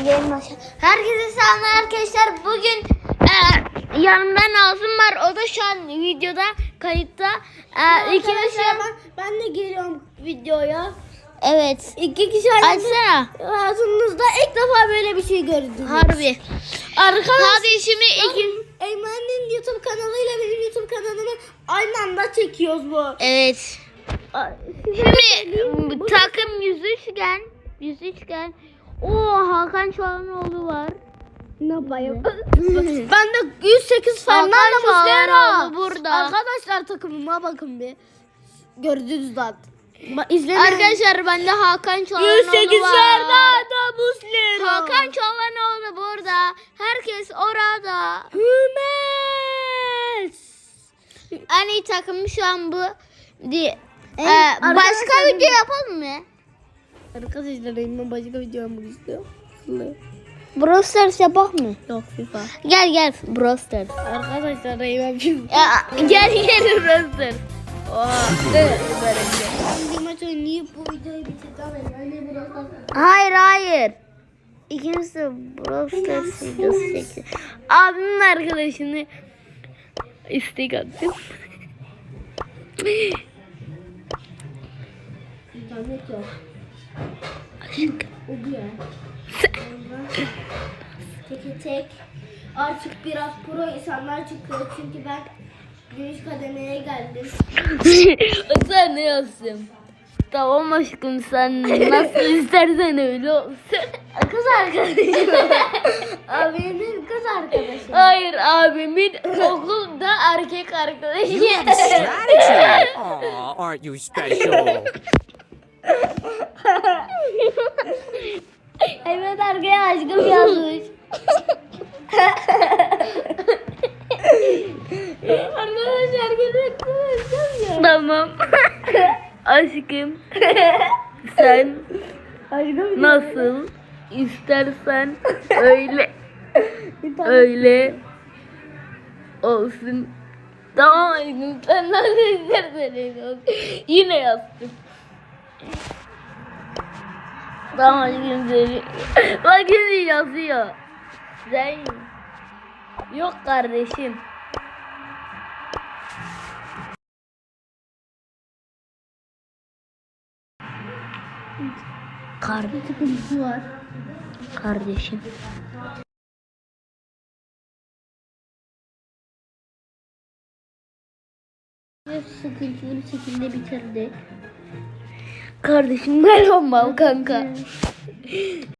Aşağı. Herkese selamlar arkadaşlar. Bugün e, yanımda Nazım var. O da şu an videoda kayıtta. E, ikimiz şu an... ben, ben de geliyorum videoya. Evet. İki kişi Açsana. hayatınızda ilk defa böyle bir şey gördünüz. Harbi. Arkadaşlar Hadi şimdi iki... Eymen'in YouTube kanalıyla benim YouTube kanalımı aynı anda çekiyoruz bu. Evet. Şimdi takım 103 gen. 103 gen. Oo Hakan Çoğanoğlu var. Ne yapayım? ben de 108 Hakan Fernando Muslera. Burada. Arkadaşlar takımıma bakın bir. Gördünüz zaten. İzlemeyin. Arkadaşlar bende Hakan Çoğanoğlu 108 var. Fernando Muslera. Hakan Çoğanoğlu burada. Herkes orada. Hümes. İyi takım şu an bu. Di- En- Ee, başka video yapalım mı? Arkadaşlar Eymen başka video yapmak istiyor. Brawl Stars yapak mı? Yok FIFA. Gel gel Brawl Stars. Arkadaşlar Eymen FIFA. Ya, gel gel Brawl Stars. Ben bir maç oynayıp bu videoyu bitireceğim. Hayır hayır. De Brawl Stars videosu çekti. Abimin arkadaşını istek attım. İnternet yok. Oluyor. Tek tek. Artık biraz pro insanlar çıkıyor çünkü ben gümüş kademeye geldim. sen ne yazsın? Tamam aşkım sen nasıl istersen öyle olsun. Kız arkadaşım. Abimin kız arkadaşı. Hayır abimin okulda erkek arkadaşı. strategy. Aw, aren't you special? Aşkım yazmış. Arkadaşlar görüyorsunuz. tamam. aşkım sen Aşkım nasıl istersen öyle öyle olsun. Tamam aşkım sen nasıl istersen öyle olsun. Yine yazdım. Tamam seni. Bak şimdi yazıyor. Sen yok kardeşim. Kardeşim var. kardeşim. Sıkıntılı şekilde bitirdik. Kardeşim gel mal kanka.